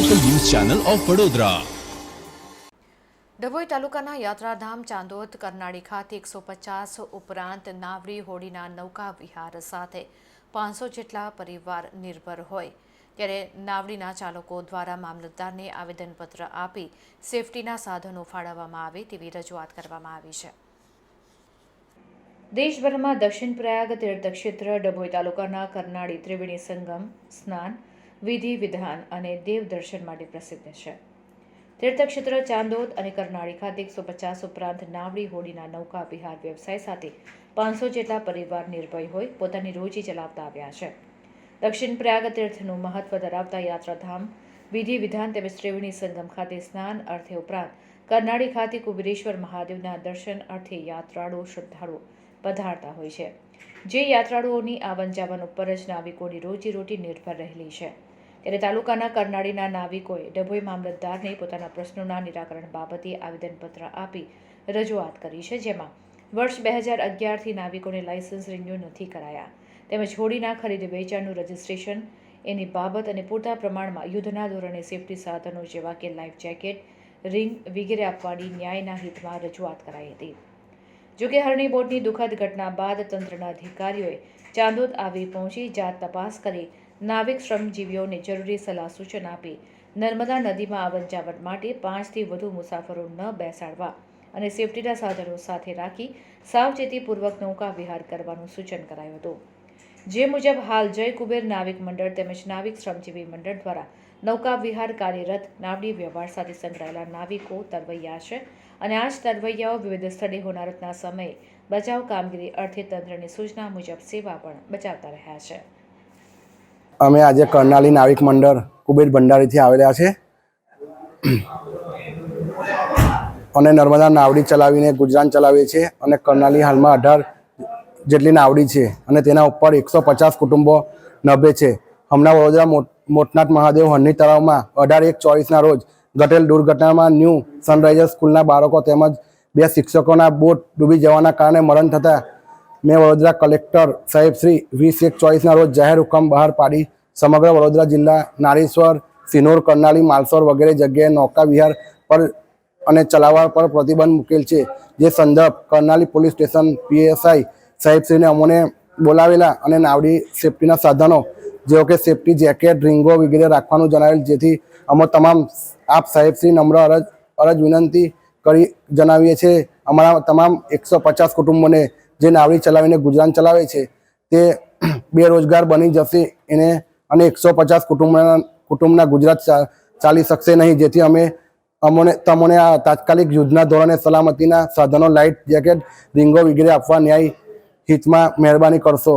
Channel of Vadodara Dabhoi તાલુકાના યાત્રાધામ ચાંદોદ કરનાળી ખાતે એકસો પચાસ ઉપરાંત નાવડી હોડીના નૌકા વિહાર સાથે પાંચસો જેટલા પરિવાર નિર્ભર હોય. ત્યારે નાવડીના ચાલકો દ્વારા મામલતદારને આવેદનપત્ર આપી સેફટીના સાધનો ફાળવવામાં આવે તેવી રજૂઆત કરવામાં આવી છે. દેશભરમાં દક્ષિણ પ્રયાગ તીર્થક્ષેત્ર ડભોઈ તાલુકાના કરનાળી ત્રિવેણી સંગમ સ્નાન વિધિ, વિધાન અને દેવ દર્શન માટે પ્રસિદ્ધ છે. તીર્થક્ષેત્ર ચાંદોદ અને કરનાળી ખાતે એકસો પચાસ ઉપરાંત નાવડી હોડીના નૌકા વિહાર વ્યવસાય સાથે પાંચસો જેટલા પરિવાર નિર્ભય હોય પોતાની રોજી ચલાવતા આવ્યા છે. દક્ષિણ પ્રયાગ તીર્થનું મહત્વ ધરાવતા યાત્રાધામ, વિધિ, વિધાન તેમજ ત્રિવેણી સંગમ ખાતે સ્નાન અર્થે ઉપરાંત કરનાળી ખાતે કુબેરેશ્વર મહાદેવના દર્શન અર્થે યાત્રાળુઓ શ્રદ્ધાળુઓ પધારતા હોય છે. જે યાત્રાળુઓની આવન જાવન ઉપર જ નાવિકોની રોજીરોટી નિર્ભર રહેલી છે. ત્યારે તાલુકાના કરનાળીના નાવિકોએ ડભોઈ મામલતદારને પોતાના પ્રશ્નોના નિરાકરણ બાબતે આવેદનપત્ર આપી રજૂઆત કરી છે, જેમાં વર્ષ બે હજાર અગિયારથી નાવિકોને લાયસન્સ રિન્યુ નથી કરાયા. તેમજ હોડીના ખરીદ વેચાણનું રજિસ્ટ્રેશન, એની બાબત અને પૂરતા પ્રમાણમાં યુદ્ધના ધોરણે સેફટી સાધનો જેવા કે લાઈફ જેકેટ, રિંગ વગેરે આપવાની ન્યાયના હિતમાં રજૂઆત કરાઈ હતી. જોકે હરણી બોટની દુઃખદ ઘટના બાદ તંત્રના અધિકારીઓએ ચાંદોદ આવી પહોંચી જાત તપાસ કરી નાવિક શ્રમજીવીઓને જરૂરી સલાહ સૂચન આપી નર્મદા નદીમાં આવન જાવન માટે પાંચથી વધુ મુસાફરો ન બેસાડવા અને સેફટીના સાધનો સાથે રાખી સાવચેતીપૂર્વક નૌકા વિહાર કરવાનું સૂચન કરાયું હતું. જે મુજબ, હાલ જય કુબેર નાવિક મંડળ તેમજ નાવિક શ્રમજીવી મંડળ દ્વારા નૌકા વિહાર કાર્યરત નાવડી વ્યવહાર સાથે સંકળાયેલા નાવિકો તરવૈયા છે અને આ જ તરવૈયાઓ વિવિધ સ્થળે હોનારતના સમયે બચાવ કામગીરી અર્થે તંત્રની સૂચના મુજબ સેવા પણ બચાવતા રહ્યા છે. અમે આજે કર્ણાલી નાવિક મંડળ કુબેર ભંડારીથી આવેલા છે. અને નર્મદા નાવડી ચલાવીને ગુજરાન ચલાવીએ છીએ અને કર્ણાલી હાલમાં અઢાર જેટલી નાવડી છે અને તેના ઉપર એકસો પચાસ કુટુંબો નભે છે. હમણાં વડોદરા મોટ- મોટનાથ મહાદેવ હરની તળાવમાં અઢાર એક ચોવીસના રોજ ઘટેલ દુર્ઘટનામાં ન્યૂ સનરાઇઝર્સ સ્કૂલના બાળકો તેમજ બે શિક્ષકોના બોટ ડૂબી જવાના કારણે મરણ થતાં મેં વડોદરા કલેક્ટર સાહેબ શ્રી વીસ એક ચોવીસના રોજ જાહેર હુકમ બહાર પાડી સમગ્ર વડોદરા જિલ્લા નારેશ્વર, સિનોર, કરનાળી, માલસોર વગેરે જગ્યાએ નૌકા વિહાર પર અને ચલાવવા પર પ્રતિબંધ મૂકેલ છે. જે સંદર્ભ કરનાળી પોલીસ સ્ટેશન પીએસઆઈ સાહેબશ્રીને અમોને બોલાવેલા અને નાવડી સેફટીના સાધનો જેવો કે સેફટી જેકેટ, રિંગો વગેરે રાખવાનું જણાવેલ, જેથી અમે તમામ આપ સાહેબશ્રી નમ્ર અરજ અરજ વિનંતી કરી જણાવીએ છીએ. અમારા તમામ એકસો પચાસ કુટુંબોને જે નાવડી ચલાવીને ગુજરાન ચલાવે છે, તે બેરોજગાર બની જશે. એને અને એકસો પચાસ કુટુંબના કુટુંબના ગુજરાત ચાલી શકશે નહીં. જેથી અમે અમને, તમને આ તાત્કાલિક યુદ્ધના ધોરણે સલામતીના સાધનો, લાઇટ, જેકેટ, રીંગો વગેરે આપવા ન્યાય હિતમાં મહેરબાની કરશો.